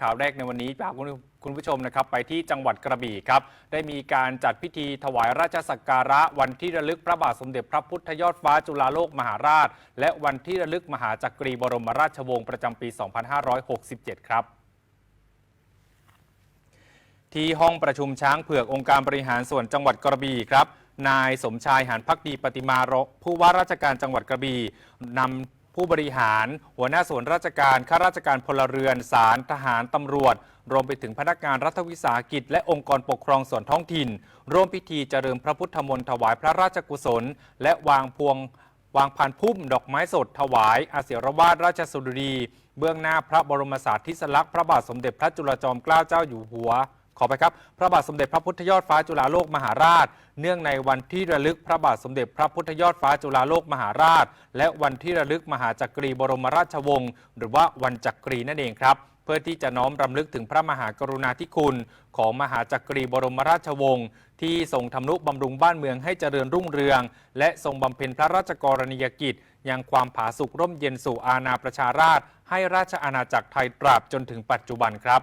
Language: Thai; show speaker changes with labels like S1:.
S1: ข่าวแรกในวันนี้พาคุณผู้ชมนะครับไปที่จังหวัดกระบี่ครับ ได้มีการจัดพิธีถวายราชสักการะ วันที่ระลึกพระบาทสมเด็จพระพุทธยอดฟ้าจุฬาโลกมหาราช และวันที่ระลึกมหาจักรีบรมราชวงศ์ประจำปี 2567 ครับที่ห้องประชุมช้างเผือกองค์การบริหารส่วนจังหวัดกระบี่ครับ นายสมชายหานพักดีปฏิมารผู้ว่าราชการจังหวัดกระบี่นำ ผู้บริหาร หัวหน้าส่วนราชการข้าราชการพลเรือนศาลทหารตำรวจ รวมไปถึงพนักงานรัฐวิสาหกิจ และองค์กรปกครองส่วนท้องถิ่น ร่วมพิธีเจริญพระพุทธมนต์ถวายพระราชกุศล และวางพวงวางพานพุ่มดอกไม้สดถวายอาเสียรวาทราชสุดรี เบื้องหน้าพระบรมสารีริสลักษณ์พระบาทสมเด็จพระจุลจอมเกล้าเจ้าอยู่หัว ขอไปครับ พระบาทสมเด็จพระพุทธยอดฟ้าจุฬาโลกมหาราช เนื่องในวันที่ระลึกพระบาทสมเด็จพระพุทธยอดฟ้าจุฬาโลกมหาราช และวันที่ระลึกมหาจักรีบรมราชวงศ์หรือว่าวันจักรีนั่นเองครับเพื่อที่จะน้อมรำลึกถึงพระมหากรุณาธิคุณ ของมหาจักรีบรมราชวงศ์ที่ทรงทำนุบำรุงบ้านเมืองให้เจริญรุ่งเรือง และทรงบำเพ็ญพระราชกรณียกิจ ยังความผาสุกร่มเย็นสู่อาณาประชาราช ให้ราชอาณาจักรไทยตราบจนถึงปัจจุบันครับ